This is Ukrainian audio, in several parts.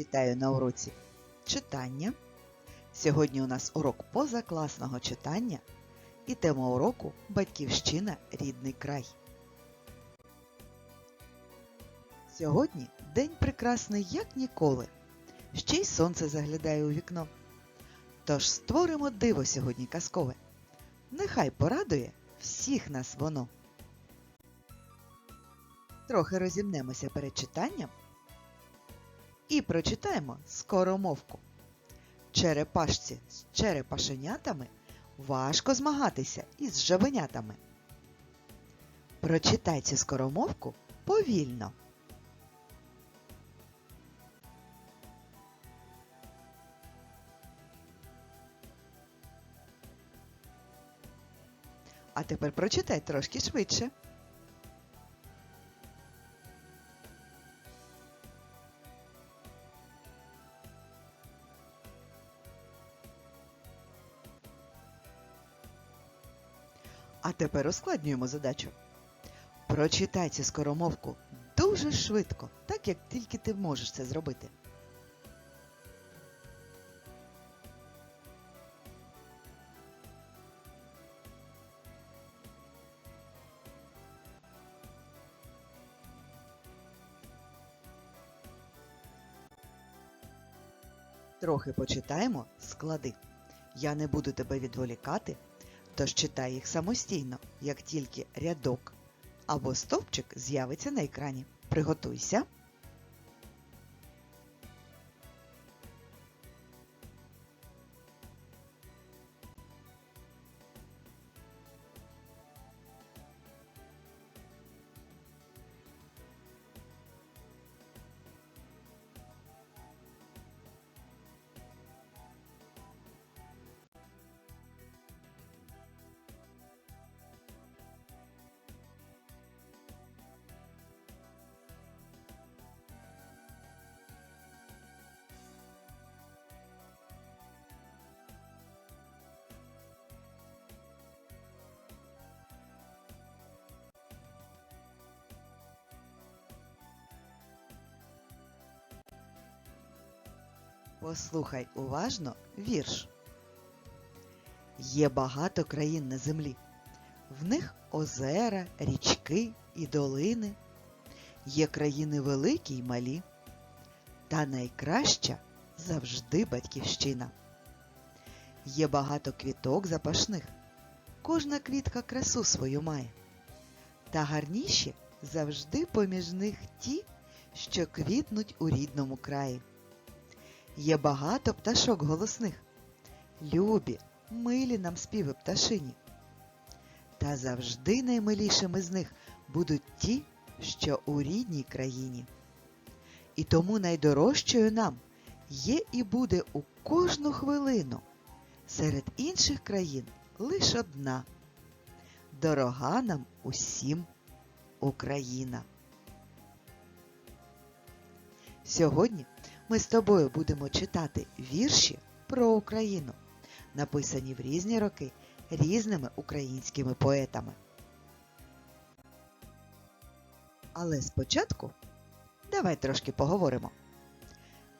Вітаю на уроці читання. Сьогодні у нас урок позакласного читання і тема уроку Батьківщина рідний край. Сьогодні день прекрасний як ніколи. Ще й сонце заглядає у вікно. Тож створимо диво сьогодні казкове. Нехай порадує всіх нас воно. Трохи розімнемося перед читанням і прочитаємо скоромовку. Черепашці з черепашенятами важко змагатися із жабенятами. Прочитай цю скоромовку повільно. А тепер прочитай трошки швидше. А тепер ускладнюємо задачу. Прочитай цю скоромовку дуже швидко, так як тільки ти можеш це зробити. Трохи почитаємо склади. Я не буду тебе відволікати, тож читай їх самостійно, як тільки рядок або стовпчик з'явиться на екрані. Приготуйся. Послухай уважно вірш. Є багато країн на землі. В них озера, річки і долини. Є країни великі й малі. Та найкраща завжди батьківщина. Є багато квіток запашних. Кожна квітка красу свою має. Та гарніші завжди поміж них ті, що квітнуть у рідному краї. Є багато пташок голосних, любі, милі нам співи пташині. Та завжди наймилішими з них будуть ті, що у рідній країні. І тому найдорожчою нам є і буде у кожну хвилину серед інших країн лиш одна. Дорога нам усім Україна. Сьогодні ми з тобою будемо читати вірші про Україну, написані в різні роки різними українськими поетами. Але спочатку давай трошки поговоримо.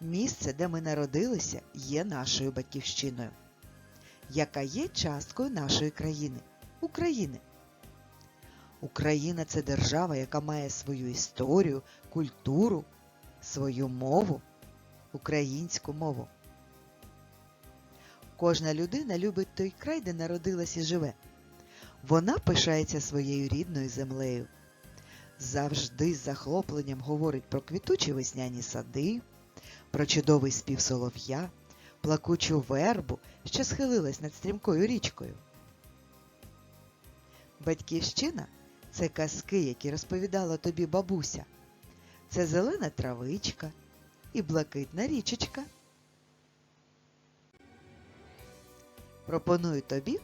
Місце, де ми народилися, є нашою батьківщиною, яка є часткою нашої країни України. Україна це держава, яка має свою історію, культуру, свою мову українську мову. Кожна людина любить той край, де народилась і живе. Вона пишається своєю рідною землею. Завжди з захопленням говорить про квітучі весняні сади, про чудовий спів солов'я, плакучу вербу, що схилилась над стрімкою річкою. Батьківщина це казки, які розповідала тобі бабуся. Це зелена травичка, і блакитна річечка. Пропоную тобі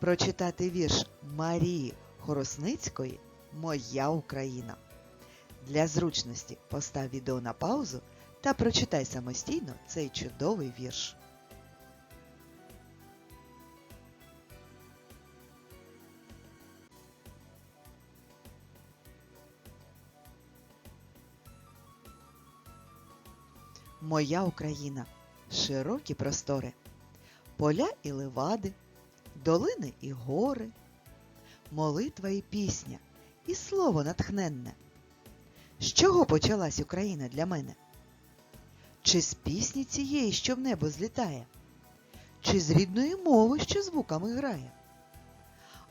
прочитати вірш Марії Хоросницької Моя Україна. Для зручності постав відео на паузу та прочитай самостійно цей чудовий вірш. Моя Україна, широкі простори, поля і левади, долини і гори, молитва і пісня, і слово натхненне. З чого почалась Україна для мене? Чи з пісні цієї, що в небо злітає? Чи з рідної мови, що звуками грає?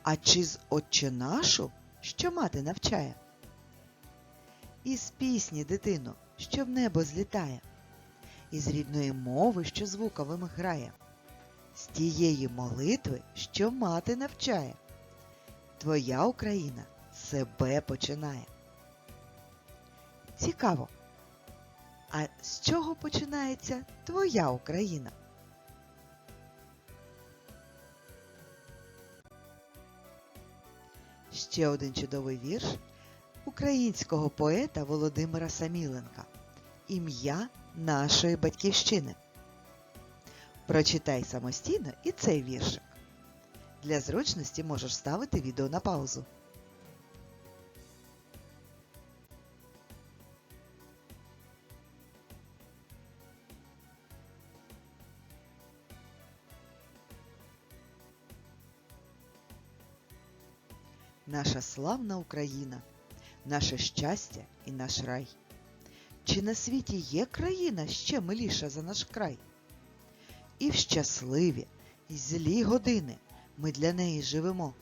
А чи з Отче нашу, що мати навчає? Із пісні, дитино, що в небо злітає, із рідної мови, що звуками грає, з тієї молитви, що мати навчає. Твоя Україна себе починає. Цікаво. А з чого починається твоя Україна? Ще один чудовий вірш українського поета Володимира Саміленка Ім'я нашої батьківщини. Прочитай самостійно і цей віршик. Для зручності можеш ставити відео на паузу. Наша славна Україна, наше щастя і наш рай. Чи на світі є країна ще миліша за наш край? І в щасливі, і злі години ми для неї живемо.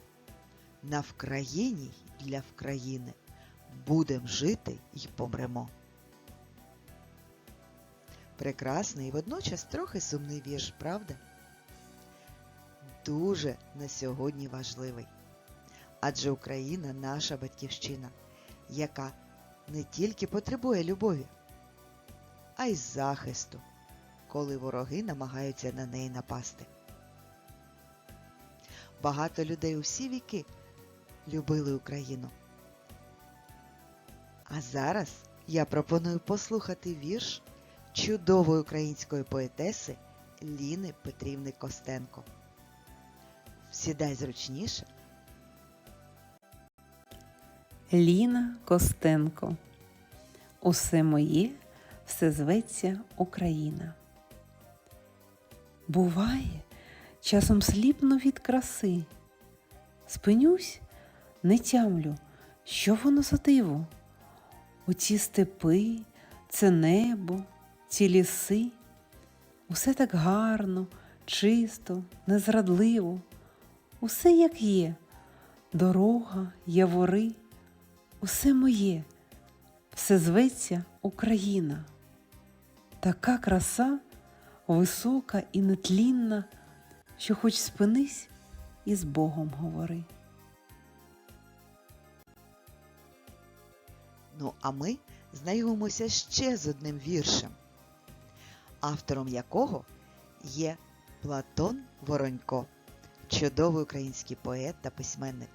На Вкраїні для Вкраїни будем жити й помремо. Прекрасний і водночас трохи сумний вірш, правда? Дуже на сьогодні важливий. Адже Україна наша батьківщина, яка не тільки потребує любові, а й захисту, коли вороги намагаються на неї напасти. Багато людей у всі віки любили Україну. А зараз я пропоную послухати вірш чудової української поетеси Ліни Петрівни Костенко. Сідай зручніше. Ліна Костенко. Усе моє, все зветься Україна. Буває, часом сліпну від краси. Спинюсь, не тямлю, що воно за диво. Оці степи, це небо, ці ліси. Усе так гарно, чисто, незрадливо, усе як є, дорога, явори усе моє, все зветься Україна. Така краса висока і нетлінна, що хоч спинись і з Богом говори. Ну, а ми знайомимося ще з одним віршем, автором якого є Платон Воронько, чудовий український поет та письменник.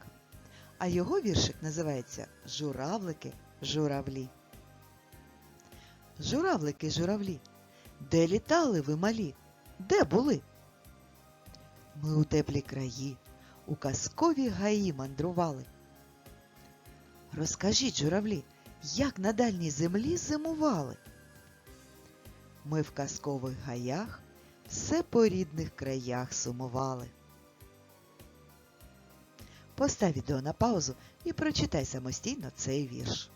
А його віршик називається Журавлики журавлі. Журавлики журавлі, де літали ви малі? Де були? Ми у теплі краї, у казкові гаї мандрували. Розкажіть, журавлі, як на дальній землі зимували? Ми в казкових гаях все по рідних краях сумували. Постав відео на паузу і прочитай самостійно цей вірш.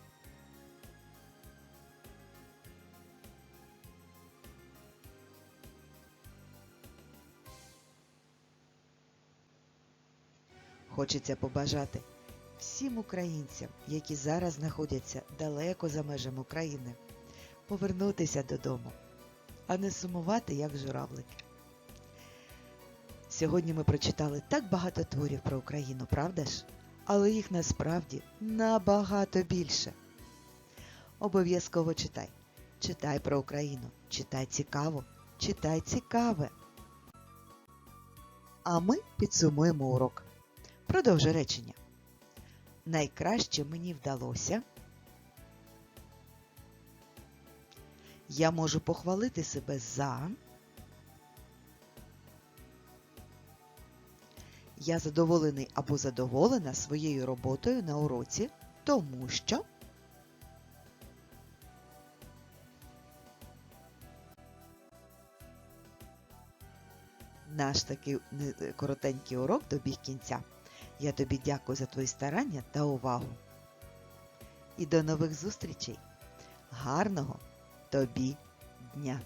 Хочеться побажати всім українцям, які зараз знаходяться далеко за межами України, повернутися додому, а не сумувати, як журавлики. Сьогодні ми прочитали так багато творів про Україну, правда ж? Але їх насправді набагато більше. Обов'язково читай. Читай про Україну, читай цікаво, читай цікаве. А ми підсумуємо урок. Продовжу речення. Найкраще мені вдалося. Я можу похвалити себе за. Я задоволений або задоволена своєю роботою на уроці, тому що наш такий коротенький урок добіг кінця. Я тобі дякую за твої старання та увагу. І до нових зустрічей. Гарного тобі дня!